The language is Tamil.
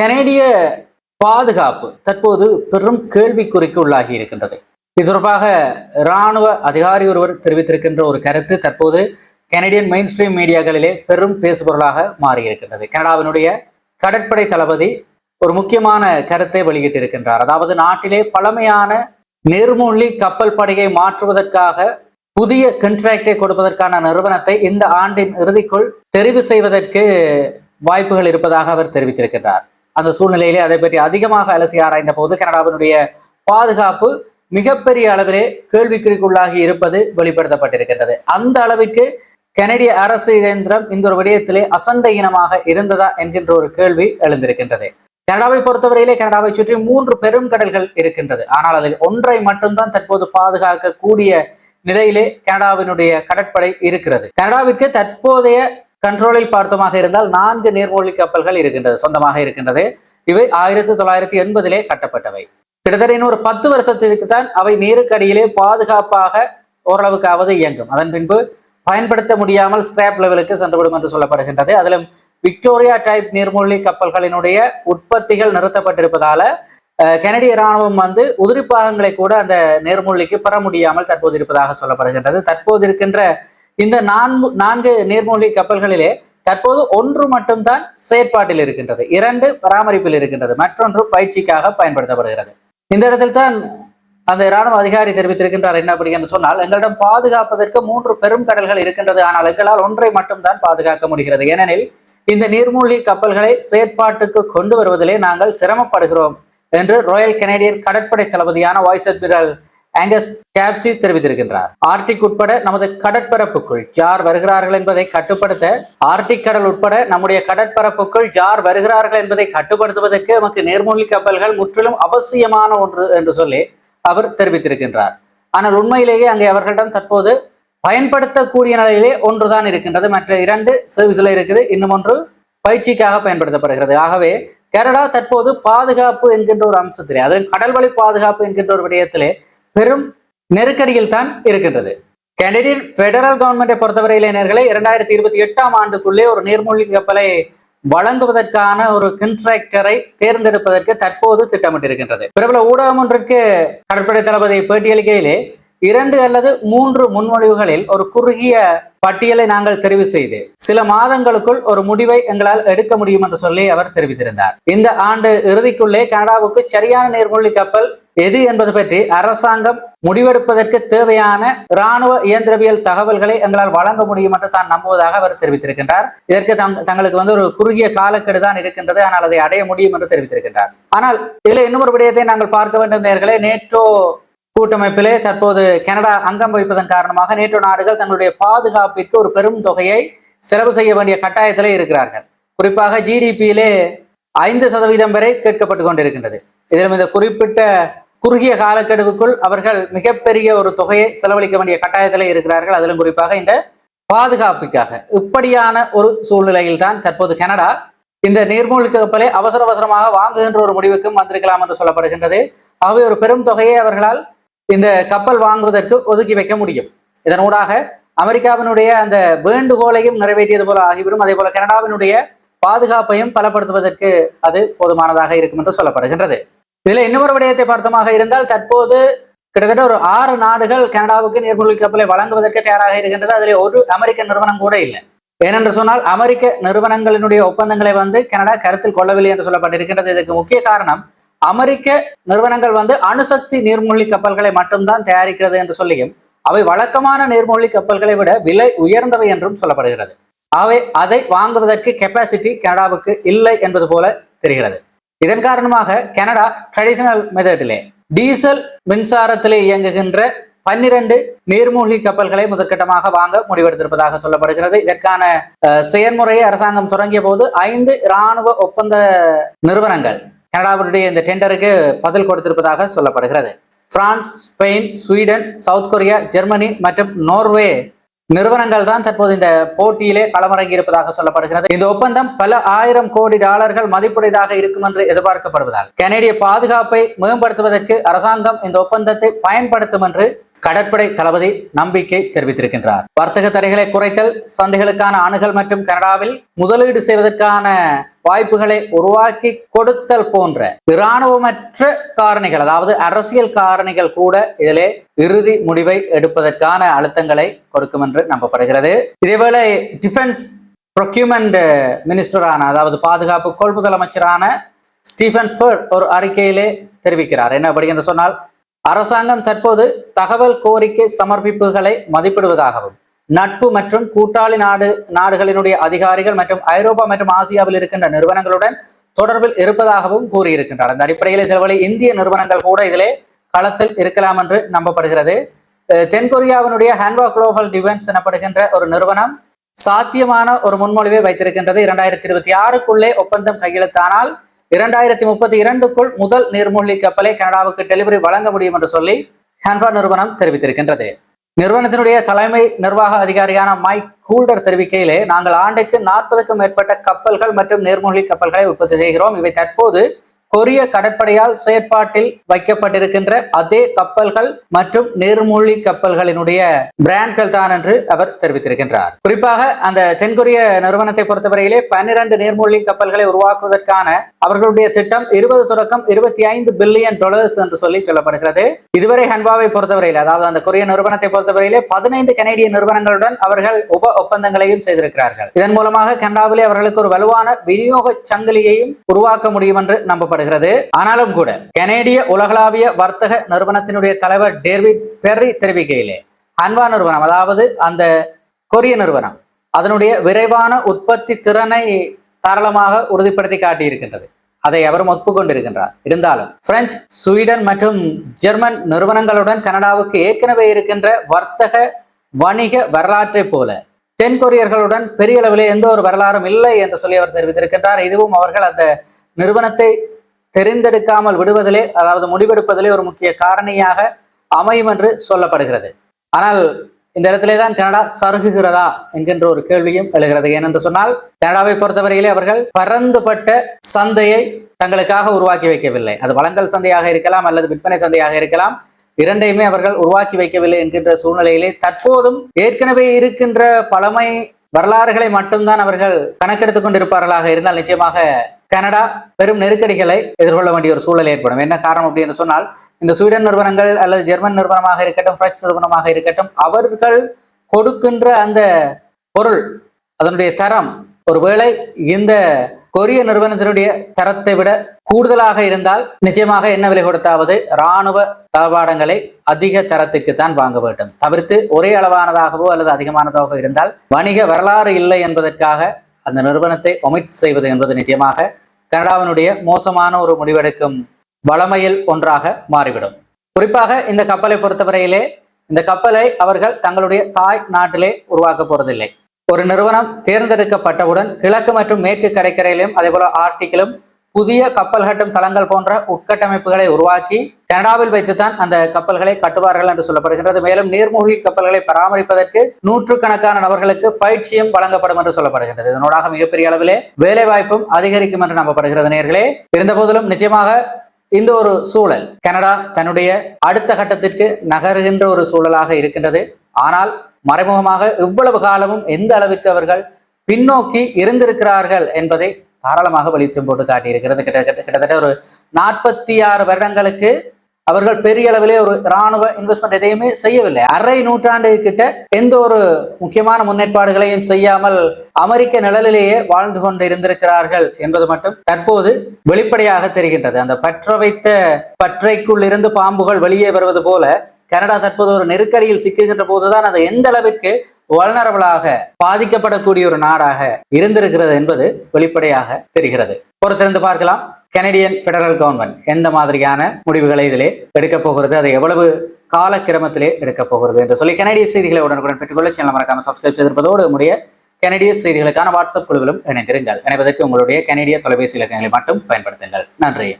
கனேடிய பாதுகாப்பு தற்போது பெரும் கேள்விக்குறிக்கு உள்ளாகி இருக்கின்றது. இது தொடர்பாக இராணுவ அதிகாரி ஒருவர் தெரிவித்திருக்கின்ற ஒரு கருத்து தற்போது கனடியன் மெயின் ஸ்ட்ரீம் மீடியாக்களிலே பெரும் பேசுபொருளாக மாறியிருக்கின்றது. கனடாவினுடைய கடற்படை தளபதி ஒரு முக்கியமான கருத்தை வெளியிட்டிருக்கின்றார். அதாவது நாட்டிலே பழமையான நெர்மொழி கப்பல் படையை மாற்றுவதற்காக புதிய கண்ட்ராக்டை கொடுப்பதற்கான நிறுவனத்தை இந்த ஆண்டின் இறுதிக்குள் தெரிவு செய்வதற்கு வாய்ப்புகள் இருப்பதாக அவர் தெரிவித்திருக்கின்றார். அந்த சூழ்நிலையிலே அதை பற்றி அதிகமாக அலசி ஆராய்ந்த போது கனடாவினுடைய பாதுகாப்பு மிகப்பெரிய அளவிலே கேள்விக்குறிக்குள்ளாகி இருப்பது வெளிப்படுத்தப்பட்டிருக்கின்றது. அந்த அளவுக்கு கனடிய அரசு இயந்திரம் இந்த ஒரு விடயத்திலே அசண்டை இனமாக இருந்ததா என்கின்ற ஒரு கேள்வி எழுந்திருக்கின்றது. கனடாவை பொறுத்தவரையிலே கனடாவை சுற்றி மூன்று பெரும் கடல்கள் இருக்கின்றது. ஆனால் அதில் ஒன்றை மட்டும்தான் தற்போது பாதுகாக்கக்கூடிய நிலையிலே கனடாவினுடைய கடற்படை இருக்கிறது. கனடாவிற்கு தற்போதைய கண்ட்ரோலில் பார்த்தமாக இருந்தால் நான்கு நீர்மூழ்கி கப்பல்கள் இருக்கின்றது சொந்தமாக இருக்கின்றது. இவை ஆயிரத்தி தொள்ளாயிரத்தி எண்பதிலே கட்டப்பட்டவை. கிட்டத்தட்ட இன்னொரு பத்து வருஷத்திற்கு தான் அவை நீருக்கடியிலே பாதுகாப்பாக ஓரளவுக்காவது இயங்கும். அதன் பின்பு பயன்படுத்த முடியாமல் ஸ்கிராப் லெவலுக்கு சென்றுவிடும் என்று சொல்லப்படுகின்றது. அதிலும் விக்டோரியா டைப் நீர்மூழ்கி கப்பல்களினுடைய உற்பத்திகள் நிறுத்தப்பட்டிருப்பதால அஹ், கனடிய இராணுவம் வந்து உதிரி பாகங்களை கூட அந்த நீர்மூழ்கிக்கு பெற முடியாமல் தற்போது இருப்பதாக சொல்லப்படுகின்றது. தற்போது இருக்கின்ற இந்த நான்கு நான்கு நீர்மூழ்கி கப்பல்களிலே தற்போது ஒன்று மட்டும்தான் செயற்பாட்டில் இருக்கின்றது. இரண்டு பராமரிப்பில் இருக்கின்றது. மற்றொன்று பயிற்சிக்காக பயன்படுத்தப்படுகிறது. இந்த இடத்தில் தான் அந்த இராணுவ அதிகாரி தெரிவித்திருக்கின்றார். என்ன அப்படி என்று சொன்னால் எங்களிடம் பாதுகாப்பதற்கு மூன்று பெரும் கடல்கள் இருக்கின்றது. ஆனால் எங்களால் ஒன்றை மட்டும்தான் பாதுகாக்க முடிகிறது. ஏனெனில் இந்த நீர்மூழ்கி கப்பல்களை செயற்பாட்டுக்கு கொண்டு வருவதிலே நாங்கள் சிரமப்படுகிறோம் என்று ராயல் கனேடியன் கடற்படை தளபதியான வாய்ஸ் அட்மிரல் ஆங்கஸ் டாப்சி தெரிவித்திருக்கின்றார். ஆர்டிக் உட்பட நமது கடற்பரப்புக்குள் யார் வருகிறார்கள் என்பதை கட்டுப்படுத்த ஆர்டிக் கடல் உட்பட நம்முடைய கடற்பரப்புக்குள் யார் வருகிறார்கள் என்பதை கட்டுப்படுத்துவதற்கு நமக்கு நீர்மூழ்கி கப்பல்கள் முற்றிலும் அவசியமான ஒன்று என்று சொல்லி அவர் தெரிவித்திருக்கின்றார். ஆனால் உண்மையிலேயே அங்கே அவர்களிடம் தற்போது பயன்படுத்தக்கூடிய நிலையிலே ஒன்றுதான் இருக்கின்றது. மற்ற இரண்டு சர்வீஸ்ல இருக்குது. இன்னும் ஒன்று பயிற்சிக்காக பயன்படுத்தப்படுகிறது. ஆகவே கனடா தற்போது பாதுகாப்பு என்கின்ற ஒரு அம்சத்திலே அதுவும் கடல்வழி பாதுகாப்பு என்கின்ற ஒரு விடயத்திலே பெரும் நெருக்கடியில் தான் இருக்கின்றது. கனடியன் பெடரல் கவர்மெண்டை பொறுத்தவரை நேர்களை இரண்டாயிரத்தி இருபத்தி எட்டாம் ஆண்டுக்குள்ளே ஒரு நீர்மூழ்கி கப்பலை வழங்குவதற்கான ஒரு கண்ட்ராக்டரை தேர்ந்தெடுப்பதற்கு தற்போது திட்டமிட்டிருக்கின்றது. பிரபல ஊடகம் ஒன்றுக்கு கடற்படை தளபதி பேட்டியளிக்கையிலே இரண்டு அல்லது மூன்று முன்மொழிவுகளில் ஒரு குறுகிய பட்டியலை நாங்கள் தெரிவு செய்து சில மாதங்களுக்குள் ஒரு முடிவை எங்களால் எடுக்க முடியும் என்று சொல்லி அவர் தெரிவித்திருந்தார். இந்த ஆண்டு இறுதிக்குள்ளே கனடாவுக்கு சரியான நீர்மூழ்கி கப்பல் எது என்பது பற்றி அரசாங்கம் முடிவெடுப்பதற்கு தேவையான இராணுவ இயந்திரவியல் தகவல்களை எங்களால் வழங்க முடியும் என்று தான் நம்புவதாக அவர் தெரிவித்திருக்கின்றார். இதற்கு தங்களுக்கு வந்து ஒரு குறுகிய காலக்கெடு தான் இருக்கின்றது. ஆனால் அதை அடைய முடியும் என்று தெரிவித்திருக்கின்றார். ஆனால் இதில் இன்னும் ஒரு விடயத்தை நாங்கள் பார்க்க வேண்டும் நேர்களே. நேற்றோ கூட்டமைப்பிலே தற்போது கனடா அங்கம் வகிப்பதன் காரணமாக நேட்டோ நாடுகள் தங்களுடைய பாதுகாப்பிற்கு ஒரு பெரும் தொகையை செலவு செய்ய வேண்டிய கட்டாயத்திலே இருக்கிறார்கள். குறிப்பாக ஜிடிபியிலே ஐந்து சதவீதம் வரை கேட்கப்பட்டு கொண்டிருக்கின்றது. இதிலும் இந்த குறிப்பிட்ட குறுகிய காலக்கெடுவுக்குள் அவர்கள் மிகப்பெரிய ஒரு தொகையை செலவழிக்க வேண்டிய கட்டாயத்திலே இருக்கிறார்கள். அதிலும் குறிப்பாக இந்த பாதுகாப்புக்காக. இப்படியான ஒரு சூழ்நிலையில் தான் தற்போது கனடா இந்த நீர்மூழ்கி கப்பலை அவசர அவசரமாக வாங்குகின்ற ஒரு முடிவுக்கும் வந்திருக்கலாம் என்று சொல்லப்படுகின்றது. ஆகவே ஒரு பெரும் தொகையை அவர்களால் இந்த கப்பல் வாங்குவதற்கு ஒதுக்கி வைக்க முடியும். இதனூடாக அமெரிக்காவினுடைய அந்த வேண்டுகோளையும் நிறைவேற்றியது போல ஆகிவிடும். அதே போல கனடாவினுடைய பாதுகாப்பையும் பலப்படுத்துவதற்கு அது போதுமானதாக இருக்கும் என்று சொல்லப்படுகின்றது. இதுல இன்னொரு விடயத்தை பார்த்தமாக இருந்தால் தற்போது கிட்டத்தட்ட ஒரு ஆறு நாடுகள் கனடாவுக்கு நீர்மூழ்கி கப்பலை வழங்குவதற்கு தயாராக இருக்கின்றது. அதிலே ஒரு அமெரிக்க நிறுவனம் கூட இல்லை. ஏனென்று சொன்னால் அமெரிக்க நிறுவனங்களினுடைய ஒப்பந்தங்களை வந்து கனடா கருத்தில் கொள்ளவில்லை என்று சொல்லப்பட்டிருக்கின்றது. இதற்கு முக்கிய காரணம் அமெரிக்க நிறுவனங்கள் வந்து அணுசக்தி நீர்மூழ்கி கப்பல்களை மட்டும்தான் தயாரிக்கிறது என்று சொல்லியும் அவை வழக்கமான நீர்மூழ்கி கப்பல்களை விட விலை உயர்ந்தவை என்றும் சொல்லப்படுகிறது. அவை அதை வாங்குவதற்கு கெப்பாசிட்டி கனடாவுக்கு இல்லை என்பது போல தெரிகிறது. இதன் காரணமாக கனடா ட்ரெடிஷனல் மெத்தடிலே டீசல் மின்சாரத்திலே இயங்குகின்ற பன்னிரண்டு நீர்மூழ்கி கப்பல்களை முதற்கட்டமாக வாங்க முடிவெடுத்திருப்பதாக சொல்லப்படுகிறது. இதற்கான அஹ், செயல்முறையை அரசாங்கம் தொடங்கிய போது ஐந்து இராணுவ ஒப்பந்த நிறுவனங்கள் கனடாவினுடைய இந்த டெண்டருக்கு பதில் கொடுத்திருப்பதாக சொல்லப்படுகிறது. France Spain Sweden South Korea Germany மற்றும் நோர்வே நிறுவனங்கள் தான் தற்போது இந்த போட்டியிலே களமிறங்கி இருப்பதாக சொல்லப்படுகிறது. இந்த ஒப்பந்தம் பல ஆயிரம் கோடி டாலர்கள் மதிப்புடையதாக இருக்கும் என்று எதிர்பார்க்கப்படுவதால் கனேடிய பாதுகாப்பை மேம்படுத்துவதற்கு அரசாங்கம் இந்த ஒப்பந்தத்தை பயன்படுத்தும் என்று கடற்படை தளபதி நம்பிக்கை தெரிவித்திருக்கின்றார். வர்த்தக தடைகளை குறைத்தல் சந்தைகளுக்கான அணுகல் மற்றும் கனடாவில் முதலீடு செய்வதற்கான வாய்ப்புகளை உருவாக்கி கொடுத்தல் போன்ற இராணுவமற்ற காரணிகள் அதாவது அரசியல் காரணிகள் கூட இதிலே இறுதி முடிவை எடுப்பதற்கான அழுத்தங்களை கொடுக்கும் என்று நம்பப்படுகிறது. இதேவேளை டிஃபென்ஸ் ப்ரொக்யூமெண்ட் மினிஸ்டரான அதாவது பாதுகாப்பு கொள்முதல் அமைச்சரான ஸ்டீஃபன் ஃபர் ஒரு அறிக்கையிலே தெரிவிக்கிறார். என்ன அப்படி என்று சொன்னால் அரசாங்கம் தற்போது தகவல் கோரிக்கை சமர்ப்பிப்புகளை மதிப்பிடுவதாகவும் நட்பு மற்றும் கூட்டாளி நாடு நாடுகளினுடைய அதிகாரிகள் மற்றும் ஐரோப்பா மற்றும் ஆசியாவில் இருக்கின்ற நிறுவனங்களுடன் தொடர்பில் இருப்பதாகவும் கூறியிருக்கின்றார். அந்த அடிப்படையில் சிலவழி இந்திய நிறுவனங்கள் கூட இதிலே களத்தில் இருக்கலாம் என்று நம்பப்படுகிறது. தென்கொரியாவினுடைய ஹான்வா குளோபல் டிஃபென்ஸ் எனப்படுகின்ற ஒரு நிறுவனம் சாத்தியமான ஒரு முன்மொழிவை வைத்திருக்கின்றது. இரண்டாயிரத்தி இருபத்தி ஆறுக்குள்ளே ஒப்பந்தம் கையெழுத்தானால் இரண்டாயிரத்தி முப்பத்தி இரண்டுக்குள் முதல் நீர்மூழ்கி கப்பலை கனடாவுக்கு டெலிவரி வழங்க முடியும் என்று சொல்லி ஹான்வா நிறுவனம் தெரிவித்திருக்கின்றது. நிறுவனத்தினுடைய தலைமை நிர்வாக அதிகாரியான மைக் கூல்டர் தெரிவிக்கையிலே நாங்கள் ஆண்டுக்கு நாற்பதுக்கும் மேற்பட்ட கப்பல்கள் மற்றும் நீர்மூழ்கி கப்பல்களை உற்பத்தி செய்கிறோம். இவை தற்போது கொரிய கடற்படையால் செயற்பாட்டில் வைக்கப்பட்டிருக்கின்ற அதே கப்பல்கள் மற்றும் நீர்மூழ்கி கப்பல்களினுடைய பிராண்ட்கள் தான் என்று அவர் தெரிவித்திருக்கின்றார். குறிப்பாக அந்த தென்கொரிய நிறுவனத்தை பொறுத்தவரையிலே பன்னிரண்டு நீர்மூழ்கி கப்பல்களை உருவாக்குவதற்கான அவர்களுடைய திட்டம் இருபது தொடக்கம் இருபத்தி ஐந்து பில்லியன் டாலர்ஸ் என்று சொல்லி சொல்லப்படுகிறது. இதுவரை ஹன்வாவை பொறுத்தவரையில் அதாவது அந்த கொரிய நிறுவனத்தை பொறுத்தவரையிலே பதினைந்து கனேடிய நிறுவனங்களுடன் அவர்கள் உப ஒப்பந்தங்களையும் செய்திருக்கிறார்கள். இதன் மூலமாக கனடாவிலே அவர்களுக்கு ஒரு வலுவான விநியோக சங்கிலியையும் உருவாக்க முடியும் என்று நம்பப்படுகிறது. கூறப்படுகிறது ஆனாலும் கூட கனேடிய உலகளாவிய வர்த்தக நிறுவனத்தினுடைய தலைவர் டேவிட் பெர்ரி தெரிவிக்கையிலே அன்வா நிறுவனம் அதாவது அந்த கொரிய நிறுவனம் அதனுடைய விரைவான உற்பத்தி திறனை தாராளமாக உறுதிப்படுத்தி காட்டியிருக்கின்றது. அதை அவரும் ஒப்புக்கொண்டிருக்கின்றார். இருந்தாலும் பிரெஞ்சு ஸ்வீடன் மற்றும் ஜெர்மன் நிறுவனங்களுடன் கனடாவுக்கு ஏற்கனவே இருக்கின்ற வர்த்தக வணிக வரலாற்றை போல தென்கொரியர்களுடன் பெரிய அளவிலே எந்த ஒரு வரலாறும் இல்லை என்று சொல்லி அவர் தெரிவித்திருக்கின்றார். இதுவும் அவர்கள் அந்த நிறுவனத்தை தெரிந்தெடுக்காமல் விடுவதிலே அதாவது முடிவெடுப்பதிலே ஒரு முக்கிய காரணியாக அமையும் என்று சொல்லப்படுகிறது. ஆனால் இந்த இடத்திலே தான் கனடா சருகுகிறதா என்கின்ற ஒரு கேள்வியும் எழுகிறது. ஏனென்று சொன்னால் கனடாவை பொறுத்தவரையிலே அவர்கள் பரந்துபட்ட சந்தையை தங்களுக்காக உருவாக்கி வைக்கவில்லை. அது வளங்கள் சந்தையாக இருக்கலாம் அல்லது விற்பனை சந்தையாக இருக்கலாம். இரண்டையுமே அவர்கள் உருவாக்கி வைக்கவில்லை என்கின்ற சூழ்நிலையிலே தற்போதும் ஏற்கனவே இருக்கின்ற பழமை வரலாறுகளை மட்டும்தான் அவர்கள் கணக்கெடுத்துக் கொண்டிருப்பார்களாக இருந்தால் நிச்சயமாக கனடா பெரும் நெருக்கடிகளை எதிர்கொள்ள வேண்டிய ஒரு சூழல் ஏற்படும். என்ன காரணம் அப்படின்னு சொன்னால் இந்த ஸ்வீடன் நிறுவனங்கள் அல்லது ஜெர்மன் நிறுவனமாக இருக்கட்டும் பிரெஞ்சு நிறுவனமாக இருக்கட்டும் அவர்கள் கொடுக்கின்ற அந்த பொருள் அதனுடைய தரம் ஒருவேளை இந்த கொரிய நிறுவனத்தினுடைய தரத்தை விட கூடுதலாக இருந்தால் நிச்சயமாக என்ன விலை கொடுத்தாவது? இராணுவ தளபாடங்களை அதிக தரத்திற்கு தான் வாங்க வேண்டும். தவிர்த்து ஒரே அளவானதாகவோ அல்லது அதிகமானதாகவோ இருந்தால் வணிக வரலாறு இல்லை என்பதற்காக அந்த நிறுவனத்தை ஒமிட் செய்வது என்பது நிச்சயமாக கனடாவினுடைய மோசமான ஒரு முடிவெடுக்கும் வளமையில் ஒன்றாக மாறிவிடும். குறிப்பாக இந்த கப்பலை பொறுத்தவரையிலே இந்த கப்பலை அவர்கள் தங்களுடைய தாய் நாட்டிலே உருவாக்க போறதில்லை. ஒரு நிறுவனம் தேர்ந்தெடுக்கப்பட்டவுடன் கிழக்கு மற்றும் மேற்கு கடற்கரையிலும் அதே போல ஆர்டிக்கிலும் புதிய கப்பல் கட்டும் தளங்கள் போன்ற உட்கட்டமைப்புகளை உருவாக்கி கனடாவில் வைத்துத்தான் அந்த கப்பல்களை கட்டுவார்கள் என்று சொல்லப்படுகின்றது. மேலும் நீர்மூழ்கி கப்பல்களை பராமரிப்பதற்கு நூற்றுக்கணக்கான நபர்களுக்கு பயிற்சியும் வழங்கப்படும் என்று சொல்லப்படுகின்றது. இதனோடாக மிகப்பெரிய அளவிலே வேலை வாய்ப்பும் அதிகரிக்கும் என்று நம்பப்படுகிறது. நேர்களே இருந்த போதிலும் நிச்சயமாக இந்த ஒரு சூழல் கனடா தன்னுடைய அடுத்த கட்டத்திற்கு நகருகின்ற ஒரு சூழலாக இருக்கின்றது. ஆனால் மறைமுகமாக இவ்வளவு காலமும் எந்த அளவிற்கு அவர்கள் பின்னோக்கி இருந்திருக்கிறார்கள் என்பதை தாராளமாக வெளிச்சம் போட்டு காட்டியிருக்கிறது. கிட்டத்தட்ட கிட்டத்தட்ட ஒரு நாற்பத்தி ஆறு வருடங்களுக்கு அவர்கள் பெரிய அளவிலே ஒரு இராணுவ இன்வெஸ்ட்மெண்ட் எதையுமே செய்யவில்லை. அரை நூற்றாண்டு கிட்ட எந்த ஒரு முக்கியமான முன்னேற்பாடுகளையும் செய்யாமல் அமெரிக்க நிழலிலேயே வாழ்ந்து கொண்டு இருந்திருக்கிறார்கள் என்பது மட்டும் தற்போது வெளிப்படையாக தெரிகின்றது. அந்த பற்ற வைத்த பற்றைக்குள் இருந்து பாம்புகள் வெளியே வருவது போல கனடா தற்போது ஒரு நெருக்கடியில் சிக்குகின்ற போதுதான் அது எந்த அளவிற்கு வல்னரபிளாக பாதிக்கப்படக்கூடிய ஒரு நாடாக இருந்திருக்கிறது என்பது வெளிப்படையாக தெரிகிறது. பொறுத்திருந்து பார்க்கலாம். கெனடியன் பெடரல் கவர்மெண்ட் எந்த மாதிரியான முடிவுகளை இதிலே எடுக்கப் போகிறது அதை எவ்வளவு காலக்கிரமத்திலே எடுக்கப் போகிறது என்று சொல்லி கனடிய செய்திகளை உடனுக்குடன் பெற்றுக்கொள்ள சேனல் மறக்காம சப்ஸ்கிரைப் செய்திருப்பதோடு உடைய கனடிய செய்திகளுக்கான வாட்ஸ்அப் குழுவிலும் இணைந்திருங்கள். இணைவதற்கு உங்களுடைய கனடிய தொலைபேசி இலக்கங்களை மட்டும் பயன்படுத்துங்கள். நன்றி.